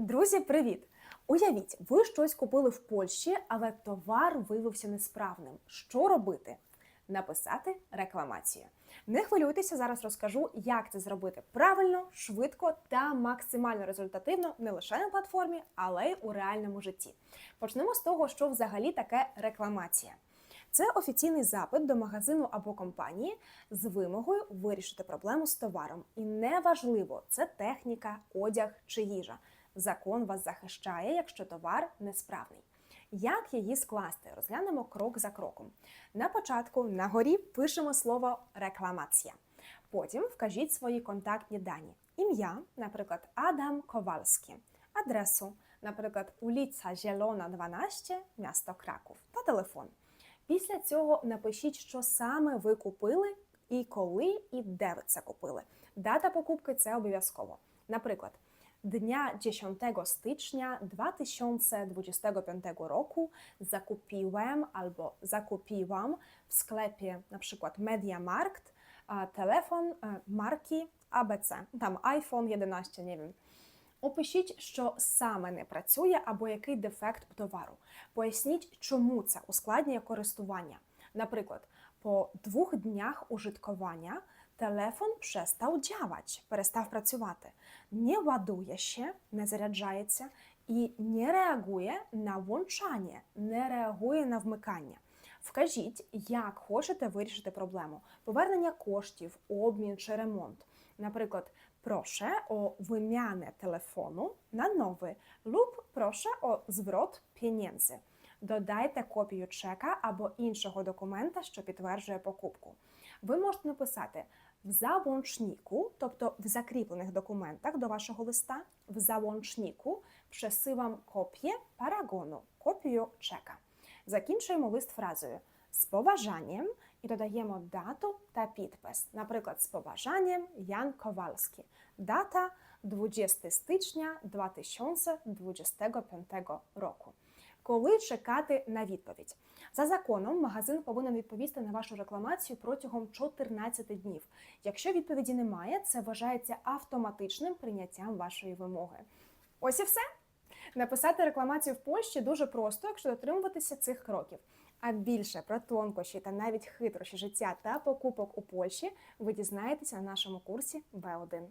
Друзі, привіт! Уявіть, ви щось купили в Польщі, але товар виявився несправним. Що робити? Написати рекламацію. Не хвилюйтеся, зараз розкажу, як це зробити правильно, швидко та максимально результативно не лише на платформі, але й у реальному житті. Почнемо з того, що взагалі таке рекламація. Це офіційний запит до магазину або компанії з вимогою вирішити проблему з товаром. І неважливо, це техніка, одяг чи їжа. Закон вас захищає, якщо товар несправний. Як її скласти? Розглянемо крок за кроком. На початку на горі пишемо слово рекламація. Потім вкажіть свої контактні дані: ім'я, наприклад, Адам Ковальський, адресу, наприклад, уліця Зелона, 12, місто Краков та телефон. Після цього напишіть, що саме ви купили, і коли, і де ви це купили. Дата покупки це обов'язково. Наприклад, dnia 10 stycznia 2025 roku zakupiłem albo zakupiłam w sklepie na przykład MediaMarkt a, telefon e, marki ABC, там iPhone 11, не wiem. Опишіть, що саме не працює або який дефект у товару. Поясніть, чому це ускладнює користування. Наприклад, по двох днях ужиткування телефон przestał działać, перестав працювати, не ładuje się, не заряджається і не реагує на вłączanie, не реагує на вмикання. Вкажіть, як хочете вирішити проблему: повернення коштів, обмін чи ремонт. Наприклад, proszę o wymianę telefonu na nowy lub proszę o zwrot pieniędzy. Додайте копію чека або іншого документа, що підтверджує покупку. Ви можете написати в załączniku, тобто в закріплених документах до вашого листа, в załączniku przesyłam kopię paragonu, копію чека. Закінчуємо лист фразою з поважанням і додаємо дату та підпис. Наприклад, з поважанням Ян Ковальський. Дата 20 стичня 2025 року. Коли чекати на відповідь? За законом, магазин повинен відповісти на вашу рекламацію протягом 14 днів. Якщо відповіді немає, це вважається автоматичним прийняттям вашої вимоги. Ось і все. Написати рекламацію в Польщі дуже просто, якщо дотримуватися цих кроків. А більше про тонкощі та навіть хитрощі життя та покупок у Польщі ви дізнаєтеся на нашому курсі Б1.